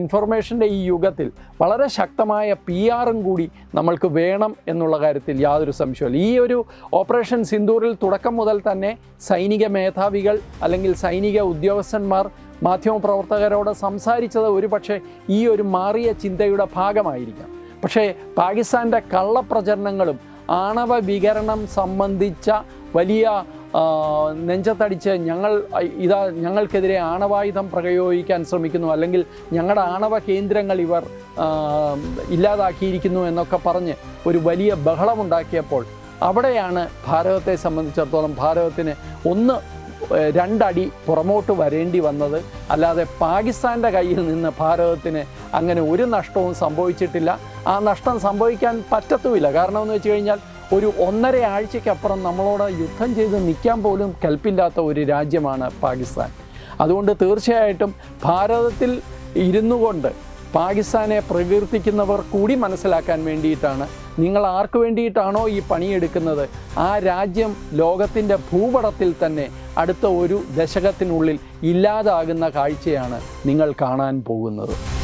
ഇൻഫർമേഷന്റെ ഈ യുഗത്തിൽ വളരെ ശക്തമായ പി ആറും കൂടി നമ്മൾക്ക് വേണം എന്നുള്ള കാര്യത്തിൽ യാതൊരു സംശയമില്ല ഈ ഒരു ഓപ്പറേഷൻ സിന്ദൂറിൽ തുടക്കം മുതൽ തന്നെ സൈനിക മേധാവികൾ അല്ലെങ്കിൽ സൈനിക ഉദ്യോഗസ്ഥന്മാർ മാധ്യമപ്രവർത്തകരോട് സംസാരിച്ചത് ഒരുപക്ഷെ ഈ ഒരു മാറിയ ചിന്തയുടെ ഭാഗമായിരിക്കാം. പക്ഷേ പാകിസ്ഥാന്റെ കള്ളപ്രചരണങ്ങളും ആണവ വികരണം സംബന്ധിച്ച വലിയ നെഞ്ചത്തടിച്ച് ഞങ്ങൾ ഇതാ ഞങ്ങൾക്കെതിരെ ആണവായുധം പ്രയോഗിക്കാൻ ശ്രമിക്കുന്നു. അല്ലെങ്കിൽ ഞങ്ങളുടെ ആണവ കേന്ദ്രങ്ങൾ ഇവർ ഇല്ലാതാക്കിയിരിക്കുന്നു എന്നൊക്കെ പറഞ്ഞ് ഒരു വലിയ ബഹളമുണ്ടാക്കിയപ്പോൾ അവിടെയാണ് ഭാരതത്തെ സംബന്ധിച്ചിടത്തോളം ഭാരതത്തിന് ഒന്ന് രണ്ടടി പുറമോട്ട് വരേണ്ടി വന്നത്. അല്ലാതെ പാകിസ്ഥാന്റെ കയ്യിൽ നിന്ന് ഭാരതത്തിന് അങ്ങനെ ഒരു നഷ്ടവും സംഭവിച്ചിട്ടില്ല. ആ നഷ്ടം സംഭവിക്കാൻ പറ്റത്തുമില്ല. കാരണം എന്ന് വെച്ച് കഴിഞ്ഞാൽ ഒരു ഒന്നര ആഴ്ചയ്ക്കപ്പുറം നമ്മളോട് യുദ്ധം ചെയ്ത് നിൽക്കാൻ പോലും കൽപ്പില്ലാത്ത ഒരു രാജ്യമാണ് പാകിസ്ഥാൻ. അതുകൊണ്ട് തീർച്ചയായിട്ടും ഭാരതത്തിൽ ഇരുന്നു കൊണ്ട് പാകിസ്ഥാനെ പ്രകീർത്തിക്കുന്നവർ കൂടി മനസ്സിലാക്കാൻ വേണ്ടിയിട്ടാണ്. നിങ്ങൾ ആർക്ക് വേണ്ടിയിട്ടാണോ ഈ പണിയെടുക്കുന്നത്? ആ രാജ്യം ലോകത്തിന്റെ ഭൂപടത്തിൽ തന്നെ അടുത്ത ഒരു ദശകത്തിനുള്ളിൽ ഇല്ലാതാകുന്ന കാഴ്ചയാണ് നിങ്ങൾ കാണാൻ പോകുന്നത്.